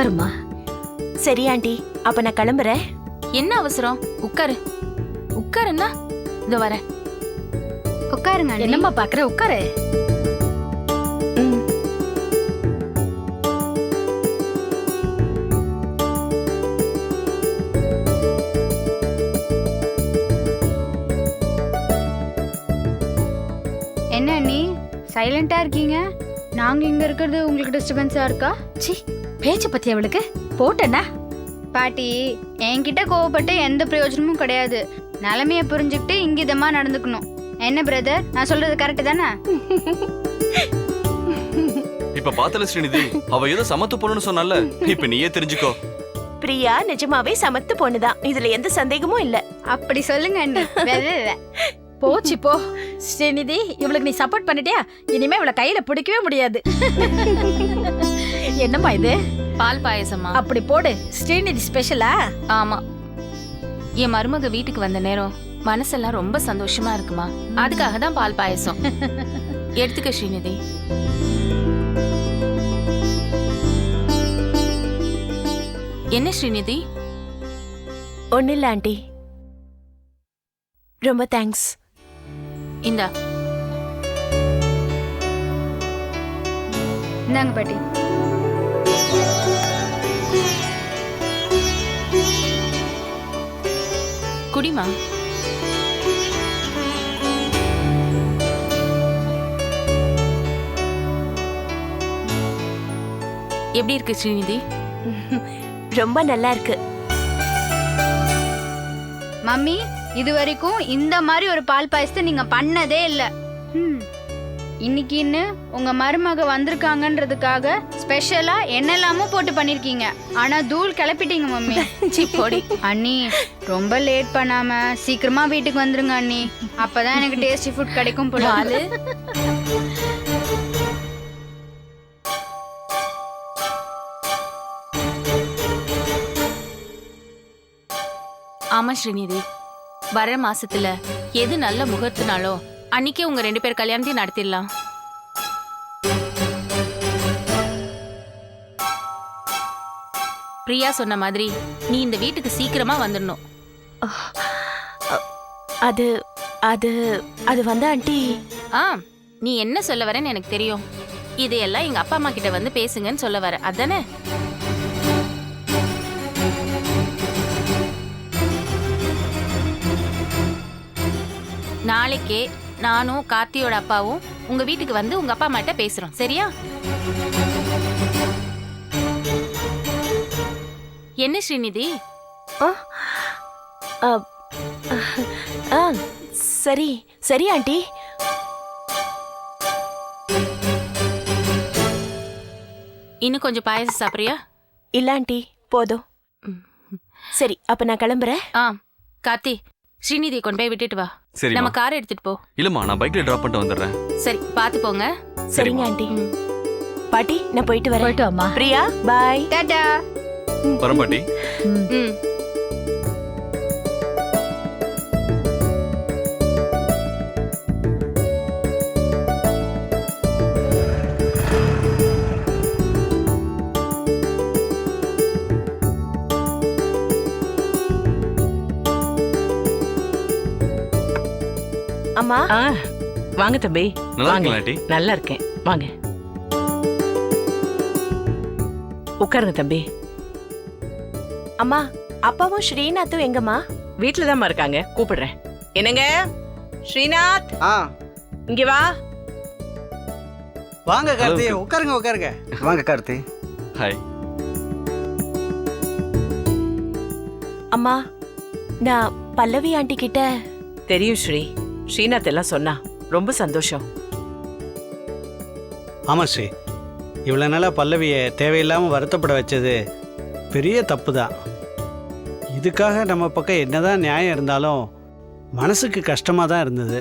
உட்காருமா சரி ஆண்டி அப்ப நான் கிளம்புறேன். என்ன அவசரம்? உட்காரு. உட்காருன்னா இதோ வரேன் உட்காருங்க அண்ணி. என்னம்மா பாக்குற? உட்காரு. ம். என்ன அண்ணி சைலண்டா இருக்கீங்க? நாங்க இங்க இருக்கிறது உங்களுக்கு டிஸ்டர்பன்ஸா இருக்கா? சி பேச்ச பத்தி அவளுக்கு? போட்டேன்னா பாட்டி என்கிட்ட கோவப்பட்டு எந்த பிரயோஜனமும் கிடையாது. நிலைமைய புரிஞ்சுக்கிட்டு இங்கிதமா நடந்துக்கணும். என்ன பிரதர் நான் சொல்றது கரெக்ட் தானே? இப்ப பாத்தல ஸ்ரீநிதி அவ ஏதோ சமத்து பொண்ணுன்னு சொன்னால இப்ப நீயே தெரிஞ்சுக்கோ. பிரியா நிஜமாவே சமத்து பொண்ணுதான். இதுல எந்த சந்தேகமும் இல்ல. அப்படி சொல்லுங்க. போச்சு போ. ஸ்ரீநிதி இவளுக்கு நீ சப்போர்ட் பண்ணிட்டியா? இனிமே இவளை கையில பிடிக்கவே முடியாது. என்னம்மா இது? பால் பாயசமா அப்படி போடு. ஸ்ரீநிதி ஸ்பெஷலா ஆமா. என் மருமக வீட்டுக்கு வந்த நேரம் மனசெல்லாம் ரொம்ப சந்தோஷமா இருக்குமா. அதுக்காக தான் பால் பாயசம். எடுத்துக்க ஸ்ரீநிதி. என்ன ஸ்ரீநிதி? ஒண்ணு இல்ல ஆண்டி. ரொம்ப தேங்க்ஸ் இந்தா. இந்தாங்க பாட்டி. குடிமா எப்படி இருக்கு ஸ்ரீநிதி? ரொம்ப நல்லா இருக்கு. மம்மி இது வரைக்கும் இந்த மாதிரி ஒரு பால் பாயசத்தை நீங்க பண்ணதே இல்ல. ம். இன்னைக்குன்னு உங்க மருமக வந்திருக்காங்கன்றதுக்காக ஸ்பெஷலா என்னெல்லாமோ போட்டு பண்ணிருக்கீங்க. ஆனா தூள் கிளப்பிட்டீங்க மம்மி. சி போடி. அண்ணி ரொம்ப லேட் பண்ணாம சீக்கிரமா வீட்டுக்கு வந்துருங்க அண்ணி. அப்பதான் எனக்கு டேஸ்டி ஃபுட் கிடைக்கும் போல. ஆளு ஆமா ஸ்ரீநிதி. வர மாசத்துல எது நல்ல முகூர்த்த நாளோ அன்னைக்கே உங்க ரெண்டு பேர் கல்யாணத்தையும் நடத்திடலாம். பிரியா சொன்ன மாதிரி நீ இந்த வீட்டுக்கு சீக்கிரமா வந்துடணும். அது அது அது வந்து ஆண்டி. ஆ நீ என்ன சொல்ல வரேன்னு எனக்கு தெரியும். இதையெல்லாம் எங்க அப்பா அம்மா கிட்ட வந்து பேசுங்கன்னு சொல்ல வர. அதானே? நாளைக்கே நானும் கார்த்தியோட அப்பாவும் உங்க வீட்டுக்கு வந்து உங்க அப்பா அம்மா கிட்ட பேசுறோம். சரியா? என்ன ஸ்ரீநிதி? ஆ, ஆ சரி சரி ஆண்டி. இன்னும் கொஞ்சம் பாயசம் சாப்பிட்றியா? இல்ல ஆண்டி போதும். சரி அப்ப நான் கிளம்புறேன். ஆ கார்த்தி ஸ்ரீநிதியை கொண்டு போய் விட்டுட்டு வா. சரிம்மா. நம்ம கார் எடுத்துட்டு போ. இல்லம்மா நான் பைக்ல டிராப் பண்ணிட்டு வந்துடுறேன். சரி பாத்து போங்க சரிங்க ஆண்டி. பாட்டி நான் போயிட்டு வரேன். போயிட்டு வாமா பிரியா பாய் டாடா. வரேன் பாட்டி. ம். அம்மா ஆ வாங்க தம்பி. வாங்க. நல்லா இருக்கேன். வாங்க. உட்காருங்க தம்பி. அம்மா அப்பாவும் ஸ்ரீநாத்தும் எங்கம்மா? வீட்ல தான் இருக்காங்க. கூப்பிடுறேன். என்னங்க? ஸ்ரீநாத்? ஆ. இங்க வா. வாங்க கார்த்தி. உட்காருங்க உட்காருங்க. வாங்க கார்த்தி. ஹாய் அம்மா நான் பல்லவி ஆண்டி கிட்ட தெரியும் ஸ்ரீ. ஸ்ரீநாத் எல்லாம் சொன்னா. ரொம்ப சந்தோஷம். ஆமா ஸ்ரீ இவ்வளோ நாளாக பல்லவியை தேவையில்லாமல் வருத்தப்பட வச்சது பெரிய தப்பு தான் இதுக்காக நம்ம பக்கம் என்னதான் நியாயம் இருந்தாலும் மனசுக்கு கஷ்டமாக தான் இருந்தது.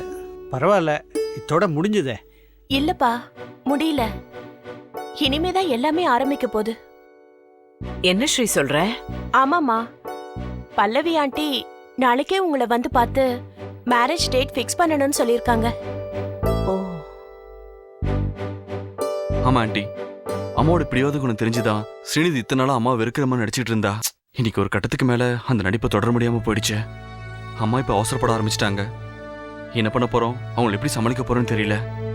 பரவாயில்ல இதோட முடிஞ்சுதே. இல்லப்பா முடியல. இனிமேதான் எல்லாமே ஆரம்பிக்க போகுது. என்ன ஸ்ரீ சொல்ற? ஆமாம்மா. பல்லவி ஆண்டி நாளைக்கே உங்களை வந்து பார்த்து மேரேஜ் டேட் ஃபிக்ஸ் பண்ணணும்னு சொல்லியிருக்காங்க. ஓ. ஆமா ஆண்டி. அம்மாவோட பிடிவாத குணம் தெரிஞ்சுதான் ஸ்ரீநிதி இத்தனை நாளா அம்மா வெறுக்கிற மாதிரி நடிச்சிட்டு இருந்தா? இன்னைக்கு ஒரு கட்டத்துக்கு மேல அந்த நடிப்பை தொடர முடியாம போயிடுச்சு. அம்மா இப்ப அவசரப்பட ஆரம்பிச்சிட்டாங்க. என்ன பண்ண போறோம்? அவங்களை எப்படி சமாளிக்க போறோம்னு தெரியல.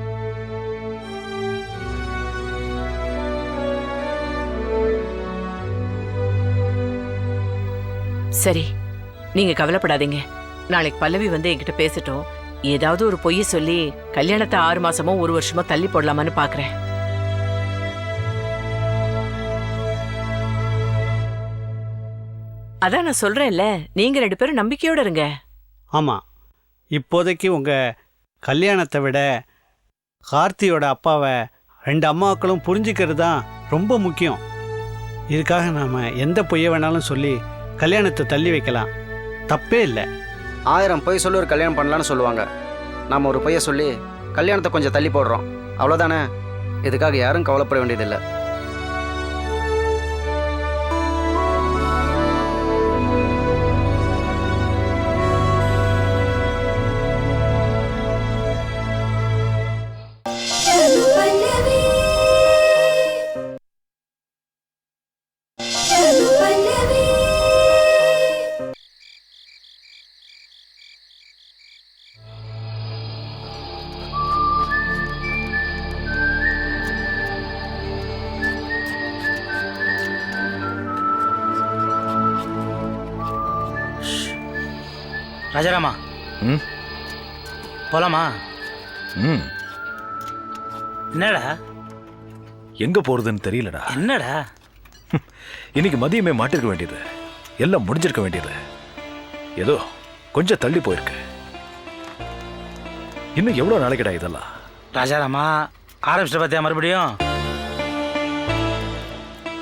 சரி நீங்க கவலைப்படாதீங்க. நாளைக்கு பல்லவி வந்து என்கிட்ட பேசட்டும். ஏதாவது ஒரு பொய் சொல்லி கல்யாணத்தை ஆறு மாசமோ ஒரு வருஷமோ தள்ளி போடலாமான்னு பாக்குறேன். அதான் நான் சொல்றேன்ல நீங்க ரெண்டு பேரும் நம்பிக்கையோட இருங்க. ஆமாம் இப்போதைக்கு உங்கள் கல்யாணத்தை விட கார்த்தியோட அப்பாவை ரெண்டு அம்மாக்களும் புரிஞ்சுக்கிறது தான் ரொம்ப முக்கியம். இதுக்காக நாம் எந்த பொய்யை வேணாலும் சொல்லி கல்யாணத்தை தள்ளி வைக்கலாம். தப்பே இல்லை. ஆயிரம் பொய் சொல்லி ஒரு கல்யாணம் பண்ணலான்னு சொல்லுவாங்க. நாம் ஒரு பொய்யை சொல்லி கல்யாணத்தை கொஞ்சம் தள்ளி போடுறோம். அவ்வளோதானே இதுக்காக யாரும் கவலைப்பட வேண்டியதில்லை. ராஜாராமா. ம்? போலாமா? ம். என்னடா? எங்க போறதுன்னு தெரியலடா. என்னடா? இன்னைக்கு மதியமே மாட்டிருக்க வேண்டியது. எல்லாம் முடிஞ்சிருக்க வேண்டியது. ஏதோ கொஞ்சம் தள்ளி போயிருக்கு. இன்னும் எவ்வளவு நாளைக்குடா இதெல்லாம்? ராஜாராமா ஆரம்பிச்சிட்ட பார்த்தியா மறுபடியும்?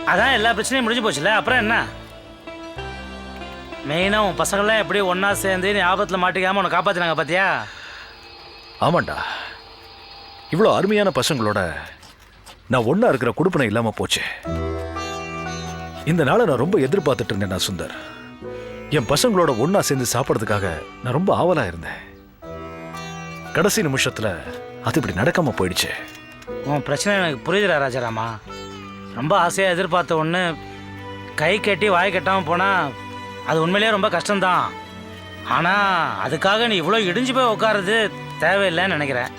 அதான் எல்லா பிரச்சனையும் முடிஞ்சு போச்சுல அப்புறம் என்ன? மெயினாக உன் பசங்கள்லாம் எப்படி ஒன்றா சேர்ந்து நீ ஆபத்தில் மாட்டிக்காம உன்னை காப்பாற்றினாங்க பார்த்தியா ஆமாண்டா. இவ்வளோ அருமையான பசங்களோட நான் ஒண்ணா இருக்கிற குடுப்பனை இல்லாம போச்சு. இந்த நாளை நான் ரொம்ப எதிர்பார்த்துட்டு இருந்தேன் நான் சுந்தர். என் பசங்களோட ஒண்ணா சேர்ந்து சாப்பிட்றதுக்காக நான் ரொம்ப ஆவலா இருந்தேன். கடைசி நிமிஷத்துல அது இப்படி நடக்காம போயிடுச்சு. உன் பிரச்சனை எனக்கு புரியுதுடா ராஜாராமா. ரொம்ப ஆசையாக எதிர்பார்த்த ஒன்று கை கட்டி வாய் கட்டாமல் போனால் அது உண்மையிலேயே ரொம்ப கஷ்டம்தான். ஆனால் அதுக்காக நீ இவ்வளோ இடிஞ்சு போய் உட்காரது தேவையில்லைன்னு நினைக்கிறேன்.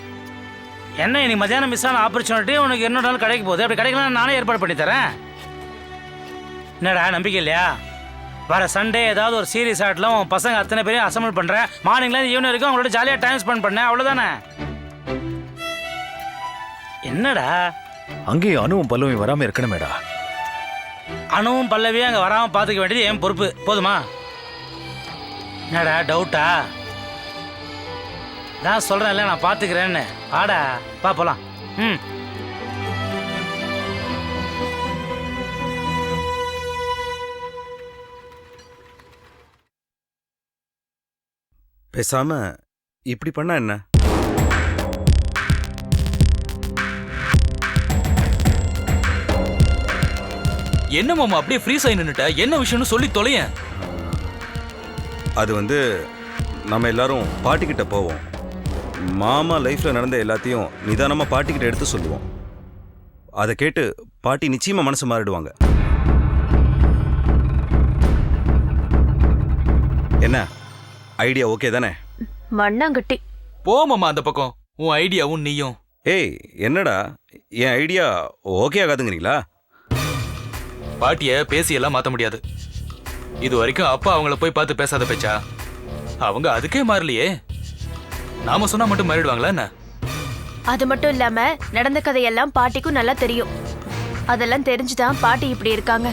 என்ன இன்னைக்கு மத்தியானம் மிஸ் ஆன ஆப்பர்ச்சுனிட்டி உனக்கு இன்னொரு நாள் கிடைக்க போகுது. அப்படி கிடைக்கலாம் நானே ஏற்பாடு பண்ணி தரேன். என்னடா நம்பிக்கை இல்லையா? வர சண்டே ஏதாவது ஒரு சீரியஸ் ஆட்டில் உன் பசங்க அத்தனை பேரையும் அசம்பிள் பண்ணுறேன் மார்னிங்லேருந்து ஈவினிங் வரைக்கும் அவங்களோட ஜாலியாக டைம் ஸ்பெண்ட் பண்ணேன். அவ்வளோதானே என்னடா? அங்கேயும் அணுவும் பல்லவும் வராமல் இருக்கணுமேடா. அணுவும் பல்லவியும் அங்கே வராமல் பார்த்துக்க வேண்டியது என் பொறுப்பு. போதுமா? என்னடா டவுட்டா நான் சொல்கிறேன்ல நான் பார்த்துக்கிறேன்னு வாடா பா போலாம். ம். பேசாமல் இப்படி பண்ணா என்ன? என்ன மாமா அப்படியே ஃப்ரீஸ் ஆகி நின்னுட்ட? என்ன விஷயம்னு சொல்லி தொலையேன் அது வந்து நம்ம எல்லாரும் பாட்டிக்கிட்ட போவோம். மாமா லைஃப்ல நடந்த எல்லாத்தையும் நிதானமா பாட்டிக்கிட்ட எடுத்து சொல்லுவோம். அதை கேட்டு பாட்டி நிச்சயமா மனசு மாறிடுவாங்க. என்ன? ஐடியா ஓகே தானே? மண்ணாங்கட்டி. போ மாமா அந்த பக்கம். உன் ஐடியாவும் நீயும். ஏய் என்னடா? என் ஐடியா ஓகே ஆகாதுங்கிறீங்களா? பாட்டிய பேசியெல்லாம் மாத்த முடியாது. இது வரைக்கும் அப்பா அவங்கள போய் பார்த்து பேசாத பேச்சா? அவங்க அதுக்கே மாறலையே. நாம சொன்னா மட்டும் மாறிடுவாங்களா என்ன? அது மட்டும் இல்லாம நடந்த கதையெல்லாம் பாட்டிக்கும் நல்லா தெரியும். அதெல்லாம் தெரிஞ்சுதான் பாட்டி இப்படி இருக்காங்க.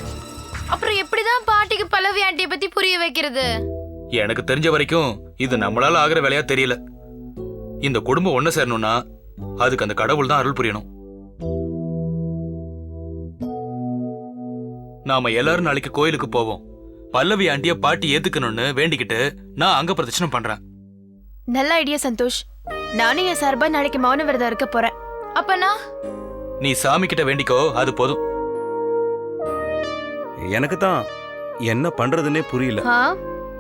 அப்புறம் எப்படிதான் பாட்டிக்கு பல்லவி ஆண்டியை பத்தி புரிய வைக்கிறது? எனக்கு தெரிஞ்ச வரைக்கும் இது நம்மளால ஆகிற வேலையா தெரியல. இந்த குடும்பம் ஒண்ணு சேரணும்னா அதுக்கு அந்த கடவுள் தான் அருள் புரியணும். நாம எல்லாரும் நாளைக்கு கோயிலுக்கு போவோம். பல்லவி ஆண்டிய பாட்டி ஏத்துக்கணும்னு வேண்டிக்கிட்டு நான் அங்க பிரதட்சணம் பண்றேன். நல்ல ஐடியா சந்தோஷ். நானும் என் சார்பா நாளைக்கு மௌன விரதம் இருக்க போறேன். அப்பனா? நீ சாமி கிட்ட வேண்டிக்கோ அது போதும். எனக்கு தான் என்ன பண்றதுன்னே புரியல. ஆ?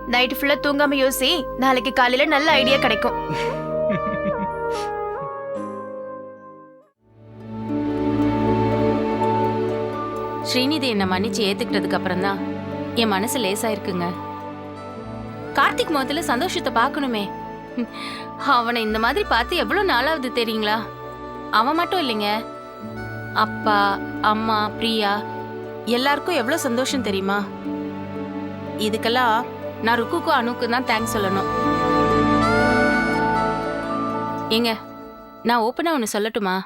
நைட் ஃபுல்லா தூங்காம யோசி நாளைக்கு காலையில நல்ல ஐடியா கிடைக்கும். ஸ்ரீநிதி என்னை மன்னிச்சு ஏத்துக்கிட்டதுக்கு அப்புறம் தான் என் மனசு லேசாயிருக்குங்க. கார்த்திக் முகத்துல சந்தோஷத்தை பார்க்கணுமே. அவனை இந்த மாதிரி பார்த்து எவ்வளவு நாளாவது தெரியுங்களா? அவன் மட்டும் இல்லைங்க. அப்பா அம்மா பிரியா எல்லாருக்கும் எவ்வளவு சந்தோஷம் தெரியுமா? இதுக்கெல்லாம் நான் ருக்குக்கும் அணுக்கும் தான் தேங்க்ஸ் சொல்லணும். ஏங்க நான் ஓப்பனா ஒன்று சொல்லட்டுமா?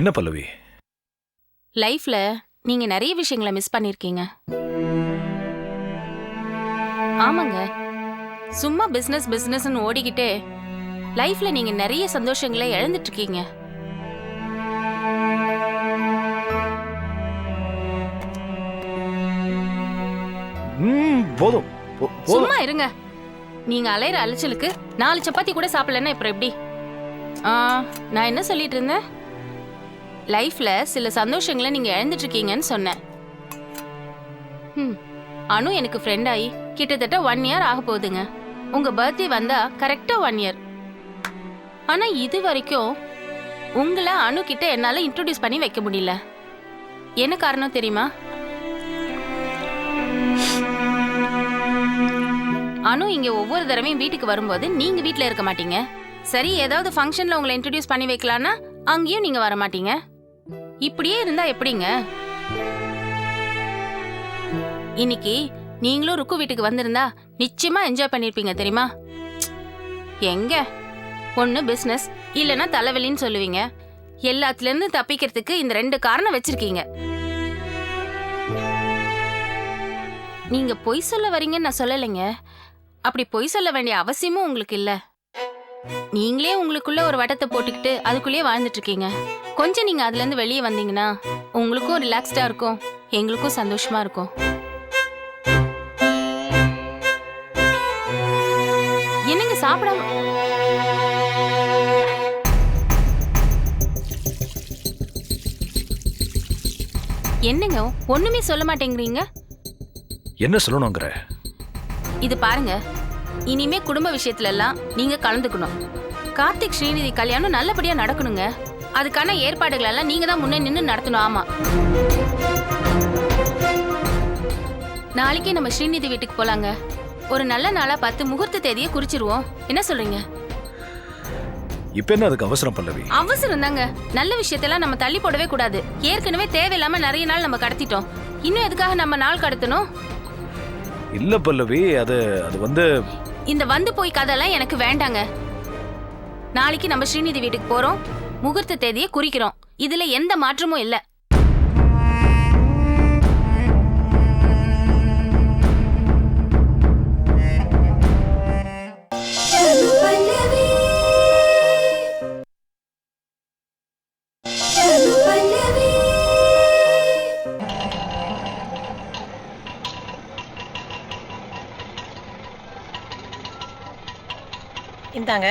என்ன பல்லவி? லைஃப்ல நீங்க நிறைய விஷயங்களை மிஸ் பண்ணிருக்கீங்க. ஆமாங்க. சும்மா பிசினஸ் பிசினஸ்னு ஓடிக்கிட்டே லைஃப்ல நீங்க நிறைய சந்தோஷங்களை இழந்துட்டு இருக்கீங்க போதும். சும்மா இருங்க. நீங்க அலையிற அலைச்சலுக்கு நாலு சப்பாத்தி கூட சாப்பிடலன்னா அப்புறம் எப்படி? ஆ, நான் என்ன சொல்லிட்டு இருந்தேன்? லைஃப்ல சில சந்தோஷங்களை நீங்க இழந்துட்டு இருக்கீங்கன்னு சொன்னேன். ம், அனு எனக்கு ஃப்ரெண்ட் ஆகி கிட்டத்தட்ட ஒன் இயர் ஆக போகுதுங்க. உங்க பர்த்டே வந்தா கரெக்டா ஒன் இயர் ஆனா இது வரைக்கும் உங்களை அனு கிட்ட என்னால இன்ட்ரோடியூஸ் பண்ணி வைக்க முடியல. என்ன காரணம் தெரியுமா? அனு இங்க ஒவ்வொரு தடவையும் வீட்டுக்கு வரும்போது நீங்க வீட்ல இருக்க மாட்டீங்க. சரி ஏதாவது ஃபங்க்ஷன்ல உங்களை இன்ட்ரடியூஸ் பண்ணி வைக்கலான்னா அங்கேயும் நீங்க வர மாட்டீங்க. இப்படியே இருந்தா எப்படிங்க? இன்னைக்கு நீங்களும் ருக்கு வீட்டுக்கு வந்திருந்தா நிச்சயமா என்ஜாய் பண்ணிருப்பீங்க தெரியுமா? எங்க? ஒன்னு பிசினஸ் இல்லனா தலைவலின்னு சொல்லுவீங்க. எல்லாத்துல இருந்து தப்பிக்கிறதுக்கு இந்த ரெண்டு காரணம் வச்சிருக்கீங்க. நீங்க பொய் சொல்ல வரீங்கன்னு நான் சொல்லலைங்க. அப்படி பொய் சொல்ல வேண்டிய அவசியமும் உங்களுக்கு இல்ல. நீங்களே உங்களுக்குள்ள ஒரு வட்டத்தை போட்டுக்கிட்டு அதுக்குள்ளேயே வாழ்ந்துட்டு இருக்கீங்க. கொஞ்சம் நீங்க அதுல இருந்து வெளியே வந்தீங்கன்னா உங்களுக்கும் ரிலாக்ஸ்டா இருக்கும். எங்களுக்கும் சந்தோஷமா இருக்கும். என்னங்க சாப்பிடாம என்னங்க ஒண்ணுமே சொல்ல மாட்டேங்கிறீங்க? என்ன சொல்லணுங்கிற? இது பாருங்க இனிமே குடும்ப விஷயத்துல எல்லாம் நீங்க கலந்துக்கணும். கார்த்திக் ஸ்ரீநிதி கல்யாணம் நல்லபடியா நடக்கணுங்க. அதுக்கான ஏற்பாடுகள் எல்லாம் நீங்க தான் முன்னே நின்று நடத்தணும் ஆமா. நாளைக்கே நம்ம ஸ்ரீநிதி வீட்டுக்கு போலாங்க. ஒரு நல்ல நாளா பார்த்து முகூர்த்த தேதியை குறிச்சிருவோம். என்ன சொல்றீங்க? இப்ப என்ன அதுக்கு அவசரம் பல்லவி? அவசரம் தாங்க நல்ல விஷயத்தெல்லாம் நம்ம தள்ளி போடவே கூடாது. ஏற்கனவே தேவையில்லாம நிறைய நாள் நம்ம கடத்திட்டோம். இன்னும் எதுக்காக நம்ம நாள் கடத்தணும்? இல்ல பல்லவி அது அது வந்து இந்த வந்து போய் கதைலாம் எனக்கு வேண்டாங்க. நாளைக்கு நம்ம ஸ்ரீநிதி வீட்டுக்கு போறோம். முகூர்த்த தேதியை குறிக்கிறோம். இதுல எந்த மாற்றமும் இல்ல. இந்தாங்க.